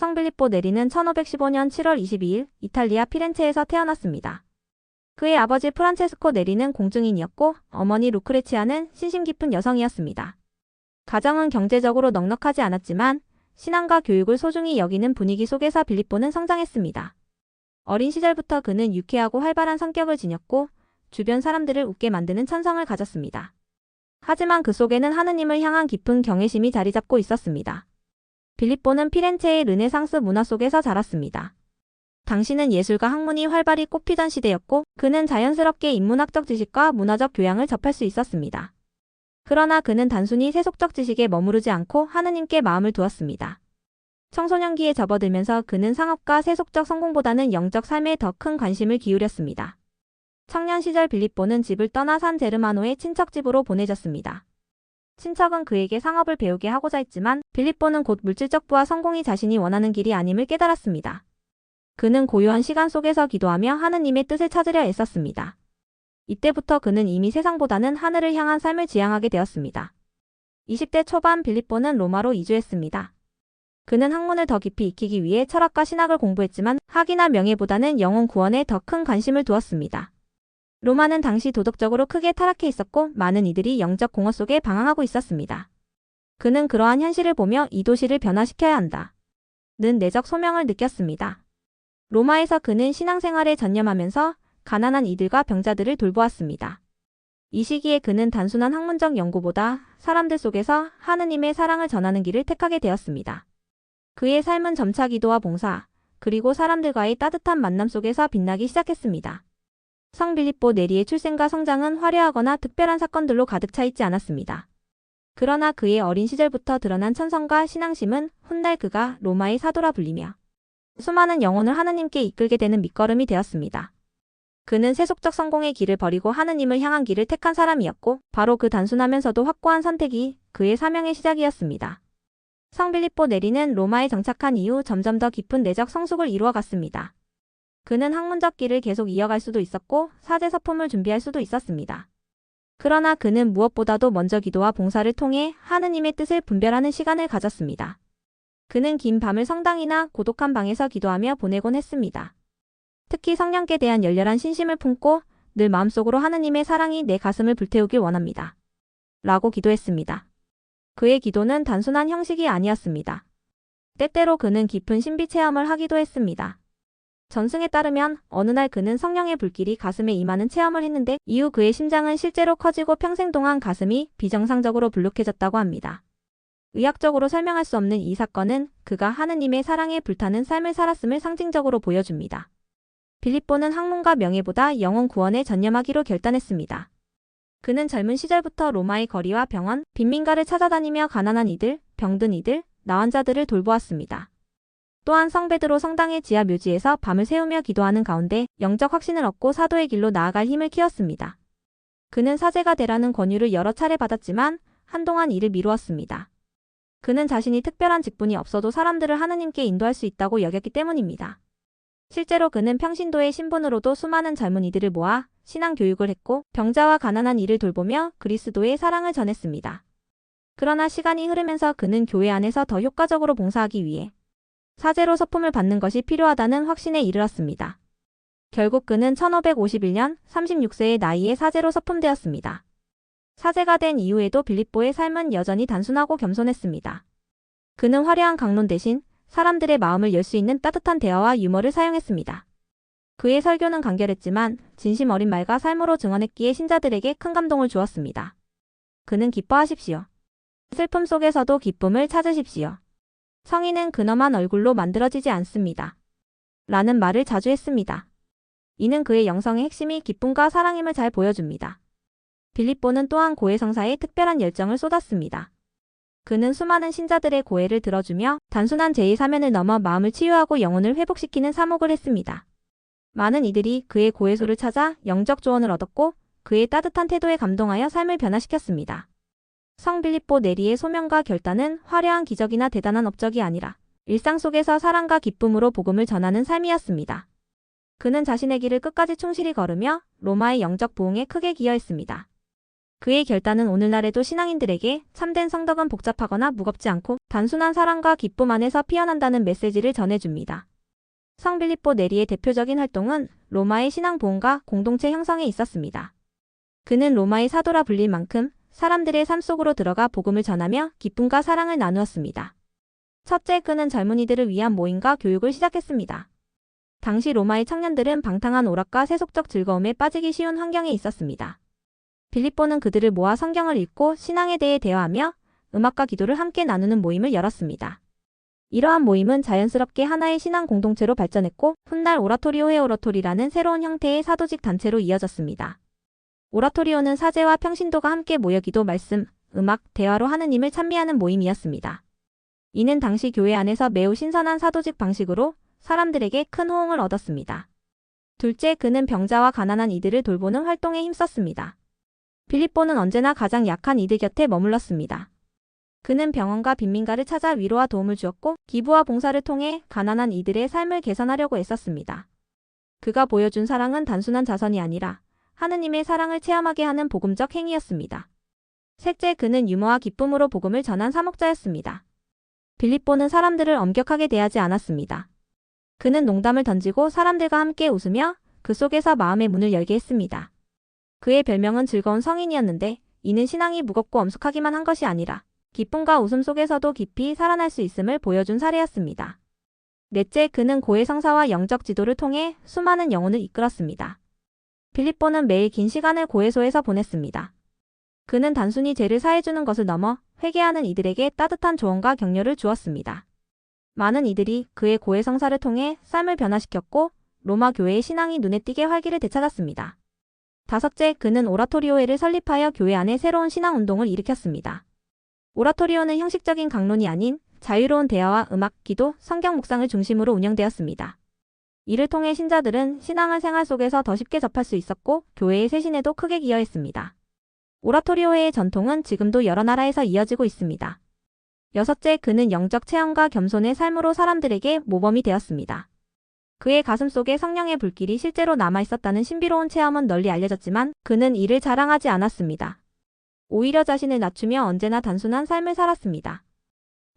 성빌립보 네리는 1515년 7월 22일 이탈리아 피렌체에서 태어났습니다. 그의 아버지 프란체스코 네리는 공증인이었고 어머니 루크레치아는 신심 깊은 여성이었습니다. 가정은 경제적으로 넉넉하지 않았지만 신앙과 교육을 소중히 여기는 분위기 속에서 빌립보는 성장했습니다. 어린 시절부터 그는 유쾌하고 활발한 성격을 지녔고 주변 사람들을 웃게 만드는 천성을 가졌습니다. 하지만 그 속에는 하느님을 향한 깊은 경외심이 자리 잡고 있었습니다. 빌립보는 피렌체의 르네상스 문화 속에서 자랐습니다. 당시는 예술과 학문이 활발히 꽃피던 시대였고 그는 자연스럽게 인문학적 지식과 문화적 교양을 접할 수 있었습니다. 그러나 그는 단순히 세속적 지식에 머무르지 않고 하느님께 마음을 두었습니다. 청소년기에 접어들면서 그는 상업과 세속적 성공보다는 영적 삶에 더 큰 관심을 기울였습니다. 청년 시절 빌립보는 집을 떠나 산 제르마노의 친척 집으로 보내졌습니다. 친척은 그에게 상업을 배우게 하고자 했지만 빌립보는 곧 물질적 부와 성공이 자신이 원하는 길이 아님을 깨달았습니다. 그는 고요한 시간 속에서 기도하며 하느님의 뜻을 찾으려 애썼습니다. 이때부터 그는 이미 세상보다는 하늘을 향한 삶을 지향하게 되었습니다. 20대 초반 빌립보는 로마로 이주했습니다. 그는 학문을 더 깊이 익히기 위해 철학과 신학을 공부했지만 학이나 명예보다는 영혼 구원에 더 큰 관심을 두었습니다. 로마는 당시 도덕적으로 크게 타락해 있었고 많은 이들이 영적 공허 속에 방황하고 있었습니다. 그는 그러한 현실을 보며 이 도시를 변화시켜야 한다. 는 내적 소명을 느꼈습니다. 로마에서 그는 신앙생활에 전념하면서 가난한 이들과 병자들을 돌보았습니다. 이 시기에 그는 단순한 학문적 연구보다 사람들 속에서 하느님의 사랑을 전하는 길을 택하게 되었습니다. 그의 삶은 점차 기도와 봉사, 그리고 사람들과의 따뜻한 만남 속에서 빛나기 시작했습니다. 성 빌립보 네리의 출생과 성장은 화려하거나 특별한 사건들로 가득 차 있지 않았습니다. 그러나 그의 어린 시절부터 드러난 천성과 신앙심은 훗날 그가 로마의 사도라 불리며 수많은 영혼을 하느님께 이끌게 되는 밑거름이 되었습니다. 그는 세속적 성공의 길을 버리고 하느님을 향한 길을 택한 사람이었고 바로 그 단순하면서도 확고한 선택이 그의 사명의 시작이었습니다. 성빌립보 네리는 로마에 정착한 이후 점점 더 깊은 내적 성숙을 이루어갔습니다. 그는 학문적 길을 계속 이어갈 수도 있었고 사제 서품을 준비할 수도 있었습니다. 그러나 그는 무엇보다도 먼저 기도와 봉사를 통해 하느님의 뜻을 분별하는 시간을 가졌습니다. 그는 긴 밤을 성당이나 고독한 방에서 기도하며 보내곤 했습니다. 특히 성령께 대한 열렬한 신심을 품고 늘 마음속으로 하느님의 사랑이 내 가슴을 불태우길 원합니다. 라고 기도했습니다. 그의 기도는 단순한 형식이 아니었습니다. 때때로 그는 깊은 신비 체험을 하기도 했습니다. 전승에 따르면 어느 날 그는 성령의 불길이 가슴에 임하는 체험을 했는데 이후 그의 심장은 실제로 커지고 평생 동안 가슴이 비정상적으로 불룩해졌다고 합니다. 의학적으로 설명할 수 없는 이 사건은 그가 하느님의 사랑에 불타는 삶을 살았음을 상징적으로 보여줍니다. 빌립보는 학문과 명예보다 영혼 구원에 전념하기로 결단했습니다. 그는 젊은 시절부터 로마의 거리와 병원, 빈민가를 찾아다니며 가난한 이들, 병든 이들, 나환자들을 돌보았습니다. 또한 성베드로 성당의 지하 묘지에서 밤을 새우며 기도하는 가운데 영적 확신을 얻고 사도의 길로 나아갈 힘을 키웠습니다. 그는 사제가 되라는 권유를 여러 차례 받았지만 한동안 이를 미루었습니다. 그는 자신이 특별한 직분이 없어도 사람들을 하느님께 인도할 수 있다고 여겼기 때문입니다. 실제로 그는 평신도의 신분으로도 수많은 젊은이들을 모아 신앙 교육을 했고 병자와 가난한 이를 돌보며 그리스도의 사랑을 전했습니다. 그러나 시간이 흐르면서 그는 교회 안에서 더 효과적으로 봉사하기 위해 사제로 서품을 받는 것이 필요하다는 확신에 이르렀습니다. 결국 그는 1551년 36세의 나이에 사제로 서품되었습니다. 사제가 된 이후에도 빌립보의 삶은 여전히 단순하고 겸손했습니다. 그는 화려한 강론 대신 사람들의 마음을 열 수 있는 따뜻한 대화와 유머를 사용했습니다. 그의 설교는 간결했지만 진심 어린 말과 삶으로 증언했기에 신자들에게 큰 감동을 주었습니다. 그는 기뻐하십시오. 슬픔 속에서도 기쁨을 찾으십시오. 성인은 근엄한 얼굴로 만들어지지 않습니다. 라는 말을 자주 했습니다. 이는 그의 영성의 핵심이 기쁨과 사랑임을 잘 보여줍니다. 빌립보는 또한 고해성사에 특별한 열정을 쏟았습니다. 그는 수많은 신자들의 고해를 들어주며 단순한 제의 사면을 넘어 마음을 치유하고 영혼을 회복시키는 사목을 했습니다. 많은 이들이 그의 고해소를 찾아 영적 조언을 얻었고 그의 따뜻한 태도에 감동하여 삶을 변화시켰습니다. 성 빌립보 네리의 소명과 결단은 화려한 기적이나 대단한 업적이 아니라 일상 속에서 사랑과 기쁨으로 복음을 전하는 삶이었습니다. 그는 자신의 길을 끝까지 충실히 걸으며 로마의 영적 부흥에 크게 기여했습니다. 그의 결단은 오늘날에도 신앙인들에게 참된 성덕은 복잡하거나 무겁지 않고 단순한 사랑과 기쁨 안에서 피어난다는 메시지를 전해줍니다. 성 빌립보 네리의 대표적인 활동은 로마의 신앙 보험과 공동체 형성에 있었습니다. 그는 로마의 사도라 불릴 만큼 사람들의 삶 속으로 들어가 복음을 전하며 기쁨과 사랑을 나누었습니다. 첫째, 그는 젊은이들을 위한 모임과 교육을 시작했습니다. 당시 로마의 청년들은 방탕한 오락과 세속적 즐거움에 빠지기 쉬운 환경에 있었습니다. 빌립보는 그들을 모아 성경을 읽고 신앙에 대해 대화하며 음악과 기도를 함께 나누는 모임을 열었습니다. 이러한 모임은 자연스럽게 하나의 신앙 공동체로 발전했고 훗날 오라토리오의 오라토리라는 새로운 형태의 사도직 단체로 이어졌습니다. 오라토리오는 사제와 평신도가 함께 모여 기도, 말씀, 음악, 대화로 하느님을 찬미하는 모임이었습니다. 이는 당시 교회 안에서 매우 신선한 사도직 방식으로 사람들에게 큰 호응을 얻었습니다. 둘째, 그는 병자와 가난한 이들을 돌보는 활동에 힘썼습니다. 빌립보는 언제나 가장 약한 이들 곁에 머물렀습니다. 그는 병원과 빈민가를 찾아 위로와 도움을 주었고 기부와 봉사를 통해 가난한 이들의 삶을 개선하려고 애썼습니다. 그가 보여준 사랑은 단순한 자선이 아니라 하느님의 사랑을 체험하게 하는 복음적 행위였습니다. 셋째, 그는 유머와 기쁨으로 복음을 전한 사목자였습니다. 빌립보는 사람들을 엄격하게 대하지 않았습니다. 그는 농담을 던지고 사람들과 함께 웃으며 그 속에서 마음의 문을 열게 했습니다. 그의 별명은 즐거운 성인이었는데 이는 신앙이 무겁고 엄숙하기만 한 것이 아니라 기쁨과 웃음 속에서도 깊이 살아날 수 있음을 보여준 사례였습니다. 넷째, 그는 고해 성사와 영적 지도를 통해 수많은 영혼을 이끌었습니다. 빌립보는 매일 긴 시간을 고해소에서 보냈습니다. 그는 단순히 죄를 사해주는 것을 넘어 회개하는 이들에게 따뜻한 조언과 격려를 주었습니다. 많은 이들이 그의 고해 성사를 통해 삶을 변화시켰고 로마 교회의 신앙이 눈에 띄게 활기를 되찾았습니다. 다섯째, 그는 오라토리오회를 설립하여 교회 안에 새로운 신앙 운동을 일으켰습니다. 오라토리오는 형식적인 강론이 아닌 자유로운 대화와 음악, 기도, 성경 묵상을 중심으로 운영되었습니다. 이를 통해 신자들은 신앙을 생활 속에서 더 쉽게 접할 수 있었고 교회의 쇄신에도 크게 기여했습니다. 오라토리오회의 전통은 지금도 여러 나라에서 이어지고 있습니다. 여섯째, 그는 영적 체험과 겸손의 삶으로 사람들에게 모범이 되었습니다. 그의 가슴 속에 성령의 불길이 실제로 남아 있었다는 신비로운 체험은 널리 알려졌지만 그는 이를 자랑하지 않았습니다. 오히려 자신을 낮추며 언제나 단순한 삶을 살았습니다.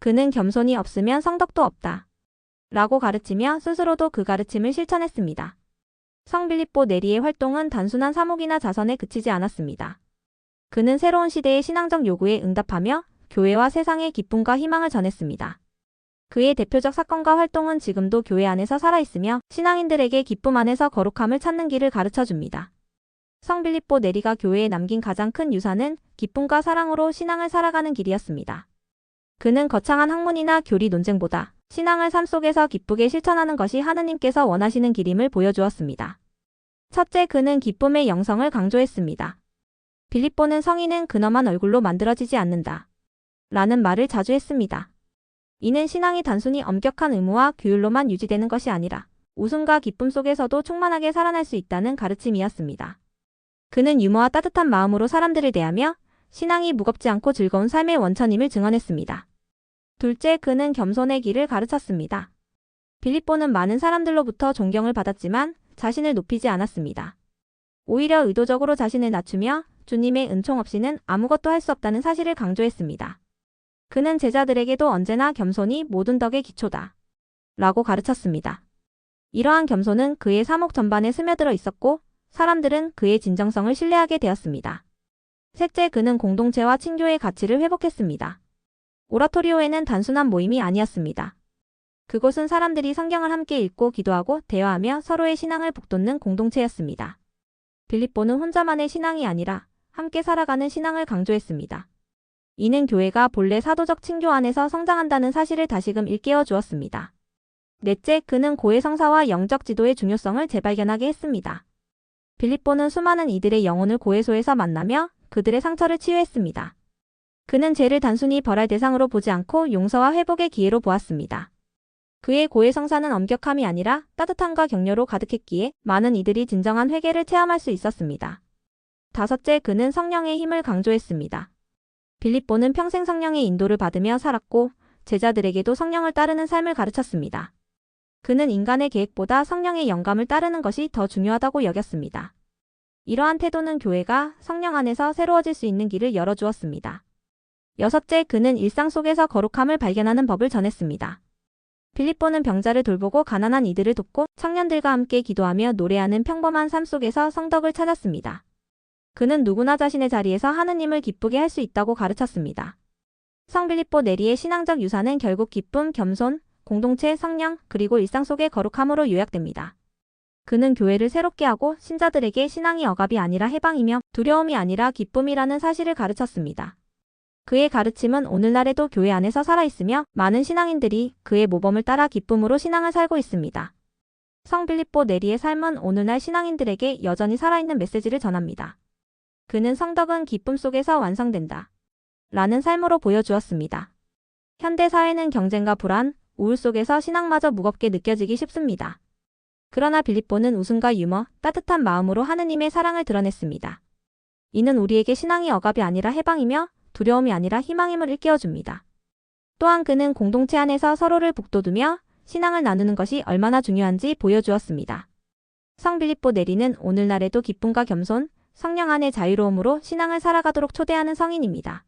그는 겸손이 없으면 성덕도 없다. 라고 가르치며 스스로도 그 가르침을 실천했습니다. 성빌립보 네리의 활동은 단순한 사목이나 자선에 그치지 않았습니다. 그는 새로운 시대의 신앙적 요구에 응답하며 교회와 세상의 기쁨과 희망을 전했습니다. 그의 대표적 사건과 활동은 지금도 교회 안에서 살아있으며 신앙인들에게 기쁨 안에서 거룩함을 찾는 길을 가르쳐 줍니다. 성빌립보 네리가 교회에 남긴 가장 큰 유산은 기쁨과 사랑으로 신앙을 살아가는 길이었습니다. 그는 거창한 학문이나 교리 논쟁보다 신앙을 삶 속에서 기쁘게 실천하는 것이 하느님께서 원하시는 길임을 보여주었습니다. 첫째, 그는 기쁨의 영성을 강조했습니다. 빌립보는 성인은 근엄한 얼굴로 만들어지지 않는다. 라는 말을 자주 했습니다. 이는 신앙이 단순히 엄격한 의무와 규율로만 유지되는 것이 아니라 웃음과 기쁨 속에서도 충만하게 살아날 수 있다는 가르침이었습니다. 그는 유머와 따뜻한 마음으로 사람들을 대하며 신앙이 무겁지 않고 즐거운 삶의 원천임을 증언했습니다. 둘째, 그는 겸손의 길을 가르쳤습니다. 빌립보는 많은 사람들로부터 존경을 받았지만 자신을 높이지 않았습니다. 오히려 의도적으로 자신을 낮추며 주님의 은총 없이는 아무것도 할 수 없다는 사실을 강조했습니다. 그는 제자들에게도 언제나 겸손이 모든 덕의 기초다. 라고 가르쳤습니다. 이러한 겸손은 그의 사목 전반에 스며들어 있었고 사람들은 그의 진정성을 신뢰하게 되었습니다. 셋째, 그는 공동체와 친교의 가치를 회복했습니다. 오라토리오에는 단순한 모임이 아니었습니다. 그곳은 사람들이 성경을 함께 읽고 기도하고 대화하며 서로의 신앙을 북돋는 공동체였습니다. 빌립보는 혼자만의 신앙이 아니라 함께 살아가는 신앙을 강조했습니다. 이는 교회가 본래 사도적 친교 안에서 성장한다는 사실을 다시금 일깨워 주었습니다. 넷째, 그는 고해 성사와 영적 지도의 중요성을 재발견하게 했습니다. 빌립보는 수많은 이들의 영혼을 고해소에서 만나며 그들의 상처를 치유했습니다. 그는 죄를 단순히 벌할 대상으로 보지 않고 용서와 회복의 기회로 보았습니다. 그의 고해 성사는 엄격함이 아니라 따뜻함과 격려로 가득했기에 많은 이들이 진정한 회개를 체험할 수 있었습니다. 다섯째, 그는 성령의 힘을 강조했습니다. 빌립보는 평생 성령의 인도를 받으며 살았고 제자들에게도 성령을 따르는 삶을 가르쳤습니다. 그는 인간의 계획보다 성령의 영감을 따르는 것이 더 중요하다고 여겼습니다. 이러한 태도는 교회가 성령 안에서 새로워질 수 있는 길을 열어주었습니다. 여섯째, 그는 일상 속에서 거룩함을 발견하는 법을 전했습니다. 빌립보는 병자를 돌보고 가난한 이들을 돕고 청년들과 함께 기도하며 노래하는 평범한 삶 속에서 성덕을 찾았습니다. 그는 누구나 자신의 자리에서 하느님을 기쁘게 할 수 있다고 가르쳤습니다. 성 빌립보 내리의 신앙적 유산은 결국 기쁨, 겸손, 공동체, 성령, 그리고 일상 속의 거룩함으로 요약됩니다. 그는 교회를 새롭게 하고 신자들에게 신앙이 억압이 아니라 해방이며 두려움이 아니라 기쁨이라는 사실을 가르쳤습니다. 그의 가르침은 오늘날에도 교회 안에서 살아있으며 많은 신앙인들이 그의 모범을 따라 기쁨으로 신앙을 살고 있습니다. 성 빌립보 네리의 삶은 오늘날 신앙인들에게 여전히 살아있는 메시지를 전합니다. 그는 성덕은 기쁨 속에서 완성된다. 라는 삶으로 보여주었습니다. 현대 사회는 경쟁과 불안, 우울 속에서 신앙마저 무겁게 느껴지기 쉽습니다. 그러나 빌립보는 웃음과 유머, 따뜻한 마음으로 하느님의 사랑을 드러냈습니다. 이는 우리에게 신앙이 억압이 아니라 해방이며 두려움이 아니라 희망임을 일깨워줍니다. 또한 그는 공동체 안에서 서로를 북돋우며 신앙을 나누는 것이 얼마나 중요한지 보여주었습니다. 성 빌립보 내리는 오늘날에도 기쁨과 겸손, 성령 안의 자유로움으로 신앙을 살아가도록 초대하는 성인입니다.